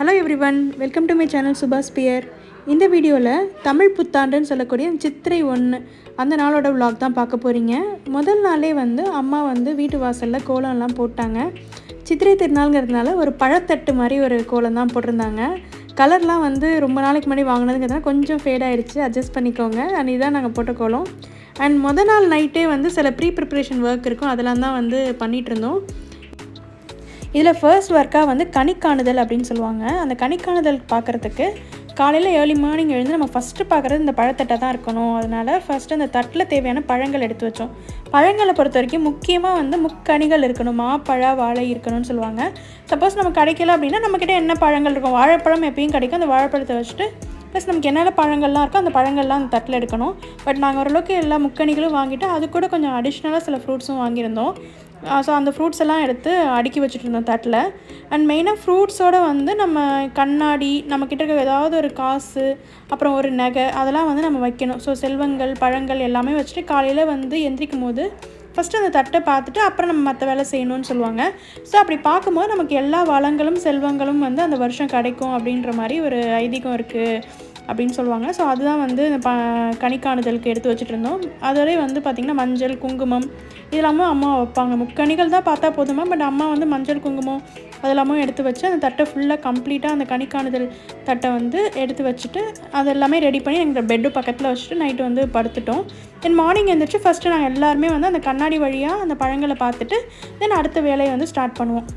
Hello every one welcome to my channel Subash pier இந்த வீடியோவில் தமிழ் புத்தாண்டுன்னு சொல்லக்கூடிய சித்திரை ஒன்று அந்த நாளோட விலாக் தான் பார்க்க போகிறீங்க முதல் நாளே வந்து அம்மா வந்து வீட்டு வாசலில் கோலம்லாம் போட்டாங்க. சித்திரை திருநாளுங்கிறதுனால ஒரு பழத்தட்டு மாதிரி ஒரு கோலம் தான் போட்டிருந்தாங்க. கலர்லாம் வந்து ரொம்ப நாளைக்கு முன்னாடி வாங்கினதுங்கிறதுனால கொஞ்சம் ஃபேட் ஆகிடுச்சு அட்ஜஸ்ட் பண்ணிக்கோங்க. அண்ட் இதான் நாங்கள் போட்ட கோலம். அண்ட் முத நாள் நைட்டே வந்து சில ப்ரீ ப்ரிப்பரேஷன் ஒர்க் இருக்கும் அதெல்லாம் தான் வந்து பண்ணிகிட்டு இருந்தோம். இதில் ஃபர்ஸ்ட் ஒர்க்காக வந்து கணிக்காணுதல் அப்படின்னு சொல்லுவாங்க. அந்த கணிக்காணுதல் பார்க்குறதுக்கு காலையில் ஏர்லி மார்னிங் எழுந்து நம்ம ஃபஸ்ட்டு பார்க்குறது இந்த பழத்தட்டை தான் இருக்கணும். அதனால் ஃபஸ்ட்டு அந்த தட்டில் தேவையான பழங்கள் எடுத்து வச்சோம். பழங்களை பொறுத்த வரைக்கும் முக்கியமாக வந்து முக்கணிகள் இருக்கணும். மாப்பழ வாழை இருக்கணும்னு சொல்லுவாங்க. சப்போஸ் நம்ம கிடைக்கல அப்படின்னா நம்மக்கிட்ட என்ன பழங்கள் இருக்கும்? வாழைப்பழம் எப்பயும் கிடைக்கும். அந்த வாழைப்பழத்தை வச்சுட்டு ப்ளஸ் நமக்கு என்னென்ன பழங்கள்லாம் இருக்கோ அந்த பழங்கள்லாம் அந்த தட்டில் எடுக்கணும். பட் நாங்கள் ஓரளவுக்கு எல்லா முக்கணிகளும் வாங்கிட்டு அது கூட கொஞ்சம் அடிஷ்னலாக சில ஃப்ரூட்ஸும் வாங்கியிருந்தோம். ஸோ அந்த ஃப்ரூட்ஸ் எல்லாம் எடுத்து அடுக்கி வச்சுட்டு இருந்தோம் தட்டில். அண்ட் மெயினாக ஃப்ரூட்ஸோடு வந்து நம்ம கண்ணாடி நம்மக்கிட்ட இருக்க ஏதாவது ஒரு காசு அப்புறம் ஒரு நகை அதெல்லாம் வந்து நம்ம வைக்கணும். ஸோ செல்வங்கள் பழங்கள் எல்லாமே வச்சுட்டு காலையில் வந்து எந்திரிக்கும் போது ஃபஸ்ட்டு அந்த தட்டை பார்த்துட்டு அப்புறம் நம்ம மற்ற வேலை செய்யணும்னு சொல்லுவாங்க. ஸோ அப்படி பார்க்கும்போது நமக்கு எல்லா வளங்களும் செல்வங்களும் வந்து அந்த வருஷம் கிடைக்கும் அப்படின்ற மாதிரி ஒரு ஐதீகம் இருக்குது அப்படின்னு சொல்லுவாங்க. ஸோ அதுதான் வந்து இந்த ப கணிக்காணுதலுக்கு எடுத்து வச்சுட்டு இருந்தோம். அதோடய வந்து பார்த்திங்கன்னா மஞ்சள் குங்குமம் இதெல்லாமும் அம்மா வைப்பாங்க. முக்கணிகள் தான் பார்த்தா போதுமா? பட் அம்மா வந்து மஞ்சள் குங்குமம் அதெல்லாமும் எடுத்து வச்சு அந்த தட்டை ஃபுல்லாக கம்ப்ளீட்டாக அந்த கணிக்காணுதல் தட்டை வந்து எடுத்து வச்சுட்டு அது எல்லாமே ரெடி பண்ணி எங்கள் பெட்டு பக்கத்தில் வச்சுட்டு நைட்டு வந்து படுத்துட்டோம். தென் மார்னிங் எழுந்திரிச்சு ஃபஸ்ட்டு நாங்கள் எல்லாருமே வந்து அந்த கண்ணாடி வழியாக அந்த பழங்களை பார்த்துட்டு தென் அடுத்த வேலையை வந்து ஸ்டார்ட் பண்ணுவோம்.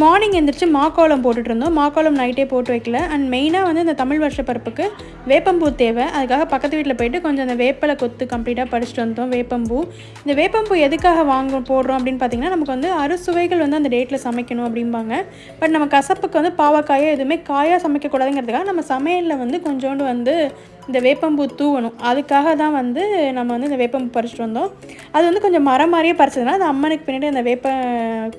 மார்னிங் எழுந்திரிச்சு மாக்கோலம் போட்டுட்டு இருந்தோம் மாக்கோலம் நைட்டே போட்டு வைக்கல. அண்ட் மெயினாக வந்து இந்த தமிழ் வருஷ பருப்புக்கு வேப்பம்பூ தேவை. அதுக்காக பக்கத்து வீட்டில் போயிட்டு கொஞ்சம் அந்த வேப்பலை கொத்து கம்ப்ளீட்டாக படிச்சுட்டு வந்தோம் வேப்பம்பூ. இந்த வேப்பம்பூ எதுக்காக வாங்க போடுறோம் அப்படின்னு பார்த்தீங்கன்னா நமக்கு வந்து அறுசுவைகள் வந்து அந்த டேட்டில் சமைக்கணும் அப்படிம்பாங்க. பட் நம்ம கசப்புக்கு வந்து பாவக்காயோ எதுவுமே காயாக சமைக்கக்கூடாதுங்கிறதுக்காக நம்ம சமையலில் வந்து கொஞ்சோண்டு வந்து இந்த வேப்பம்பூ தூவணும். அதுக்காக தான் வந்து நம்ம வந்து இந்த வேப்பம்பூ பறிச்சிட்டு வந்தோம். அது வந்து கொஞ்சம் மரம் மாதிரியே பறிச்சதுனால அந்த அம்மனுக்கு பின்னாடி அந்த வேப்ப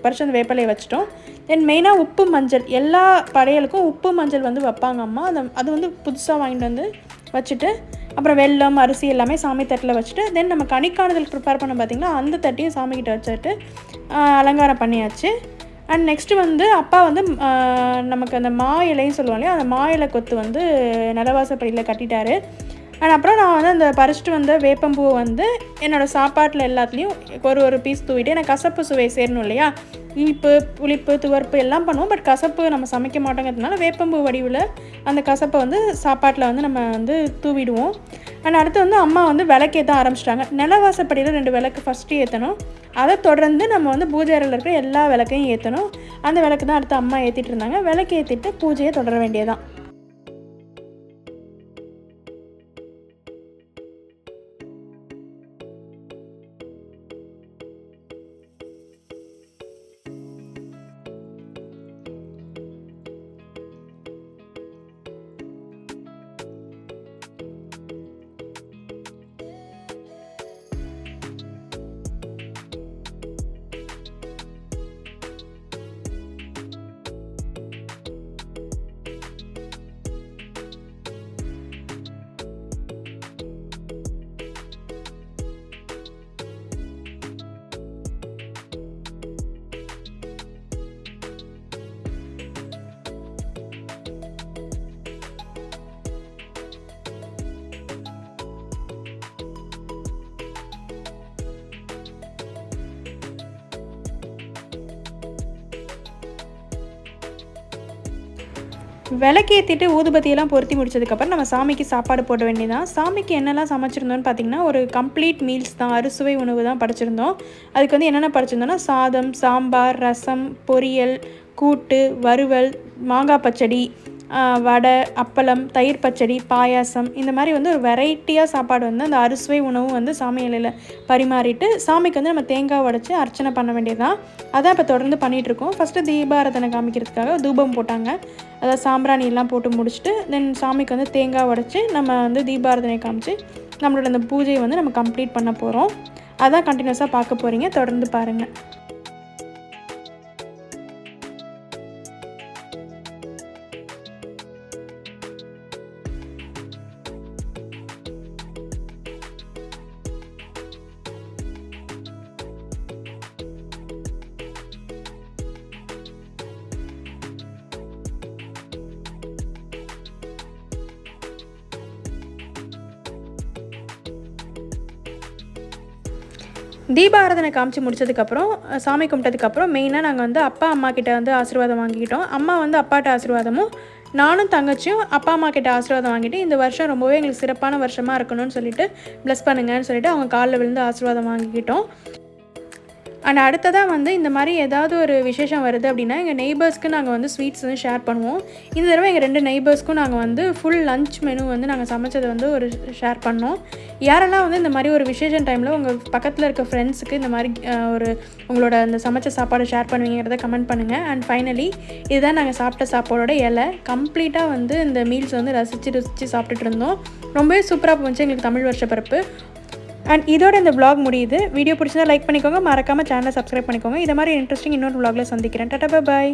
பறிச்சு அந்த வேப்பலையை வச்சிட்டோம். தென் மெயினாக உப்பு மஞ்சள். எல்லா படையலுக்கும் உப்பு மஞ்சள் வந்து வைப்பாங்க அம்மா. அந்த அது வந்து புதுசாக வாங்கிட்டு வந்து வச்சுட்டு அப்புறம் வெள்ளம் அரிசி எல்லாமே சாமி தட்டில் வச்சுட்டு தென் நம்ம கணிக்காணுதல் ப்ரிப்பேர் பண்ண பார்த்திங்கன்னா அந்த தட்டையும் சாமிக்கிட்ட வச்சுட்டு அலங்காரம் பண்ணியாச்சு. அண்ட் நெக்ஸ்ட்டு வந்து அப்பா வந்து நமக்கு அந்த மா இலைன்னு சொல்லுவோம் இல்லையா? அந்த மா இலை கொத்து வந்து நிலவாசப்படியில் கட்டிட்டாரு. அண்ட் அப்புறம் நான் வந்து அந்த பறிச்சிட்டு வந்த வேப்பம்பூவை வந்து என்னோடய சாப்பாட்டில் எல்லாத்துலேயும் ஒரு ஒரு பீஸ் தூவிட்டு எனக்கு கசப்பு சுவை சேரணும் இல்லையா? இனிப்பு புளிப்பு துவர்ப்பு எல்லாம் பண்ணுவோம். பட் கசப்பு நம்ம சமைக்க மாட்டோங்கிறதுனால வேப்பம்பூ வடிவில் அந்த கசப்பை வந்து சாப்பாட்டில் வந்து நம்ம வந்து தூவிடுவோம். அண்ட் அடுத்து வந்து அம்மா வந்து விளக்கேற்ற ஆரம்பிச்சிட்டாங்க. நிலவாசப்படியில் ரெண்டு விளக்கு ஃபஸ்ட்டு ஏற்றணும் அதை தொடர்ந்து நம்ம வந்து பூஜை அறையில் இருக்கிற எல்லா விளக்கையும் ஏற்றணும் அந்த விளக்கு தான் அடுத்து அம்மா ஏற்றிட்டு இருந்தாங்க. விளக்கு ஏற்றிட்டு பூஜையை தொடர வேண்டியதான் விளக்கேற்றிட்டு ஊதுபத்தியெல்லாம் பொருத்தி முடிச்சதுக்கப்புறம் நம்ம சாமிக்கு சாப்பாடு போட வேண்டியதான் சாமிக்கு என்னெல்லாம் சமைச்சிருந்தோம்னு பார்த்தீங்கன்னா ஒரு கம்ப்ளீட் மீல்ஸ் தான். அறுசுவை உணவு தான் படைச்சிருந்தோம். அதுக்கு வந்து என்னென்ன படைச்சிருந்தோம்னா சாதம் சாம்பார் ரசம் பொரியல் கூட்டு வறுவல் மாங்காய் பச்சடி வடை அப்பளம் தயிர் பச்சடி பாயாசம் இந்த மாதிரி வந்து ஒரு வெரைட்டியாக சாப்பாடு வந்து அந்த அறுசுவை உணவும் வந்து சாமி இலையில் பரிமாறிட்டு சாமிக்கு வந்து நம்ம தேங்காய் உடச்சி அர்ச்சனை பண்ண வேண்டியதுதான். அதான் இப்போ தொடர்ந்து பண்ணிகிட்டு இருக்கோம் ஃபஸ்ட்டு தீபாரதனை காமிக்கிறதுக்காக தூபம் போட்டாங்க. அதாவது சாம்பிராணி எல்லாம் போட்டு முடிச்சுட்டு தென் சாமிக்கு வந்து தேங்காய் உடச்சி நம்ம வந்து தீபாரதனை காமிச்சு நம்மளோட அந்த பூஜையை வந்து நம்ம கம்ப்ளீட் பண்ண போகிறோம் அதான் கண்டினியூஸாக பார்க்க போகிறீங்க தொடர்ந்து பாருங்கள் தீபாராதனை காமிச்சு முடிச்சதுக்கப்புறம் சாமி கும்பிட்டதுக்கப்புறம் மெயினாக நாங்கள் வந்து அப்பா அம்மா கிட்ட வந்து ஆசீர்வாதம் வாங்கிக்கிட்டோம். அம்மா வந்து அப்பாட்ட ஆசீர்வாதமும் நானும் தங்கச்சியும் அப்பா அம்மா கிட்ட ஆசீர்வாதம் வாங்கிட்டு இந்த வருஷம் ரொம்பவே எங்களுக்கு சிறப்பான வருஷமாக இருக்கணும்னு சொல்லிட்டு ப்ளஸ் பண்ணுங்கன்னு சொல்லிட்டு அவங்க காலில் விழுந்து ஆசீர்வாதம் வாங்கிக்கிட்டோம். அண்ட் அடுத்ததாக வந்து இந்த மாதிரி ஏதாவது ஒரு விசேஷம் வருது அப்படின்னா எங்கள் நெய்பர்ஸ்க்கு நாங்கள் வந்து ஸ்வீட்ஸ் வந்து ஷேர் பண்ணுவோம். இந்த தடவை எங்கள் ரெண்டு நெய்பர்ஸ்க்கும் நாங்கள் வந்து ஃபுல் லஞ்ச் மெனு வந்து நாங்கள் சமைச்சதை வந்து ஒரு ஷேர் பண்ணோம். யாரெல்லாம் வந்து இந்த மாதிரி ஒரு விசேஷம் டைமில் உங்கள் பக்கத்தில் இருக்க ஃப்ரெண்ட்ஸுக்கு இந்த மாதிரி ஒரு உங்களோட அந்த சமைச்ச சாப்பாடு ஷேர் பண்ணுவீங்கிறத கமெண்ட் பண்ணுங்கள் அண்ட் ஃபைனலி இதுதான் நாங்கள் சாப்பிட்ட சாப்பாடோட இலை. கம்ப்ளீட்டாக வந்து இந்த மீல்ஸ் வந்து ரசித்து ருசித்து சாப்பிட்டுட்டு இருந்தோம். ரொம்பவே சூப்பராக போச்சு எங்களுக்கு தமிழ் வருஷ பிறப்பு. அண்ட் இதோட இந்த ப்ளாக் முடியுது. வீடியோ பிடிச்சதா லைக் பண்ணிக்கோங்க. மறக்காமல் சேனலை சப்ஸ்கிரைப் பண்ணிக்கோங்க. இதை மாதிரி இன்ட்ரெஸ்டிங் இன்னொரு vlogல சந்திக்கிறேன். டாடா பாய்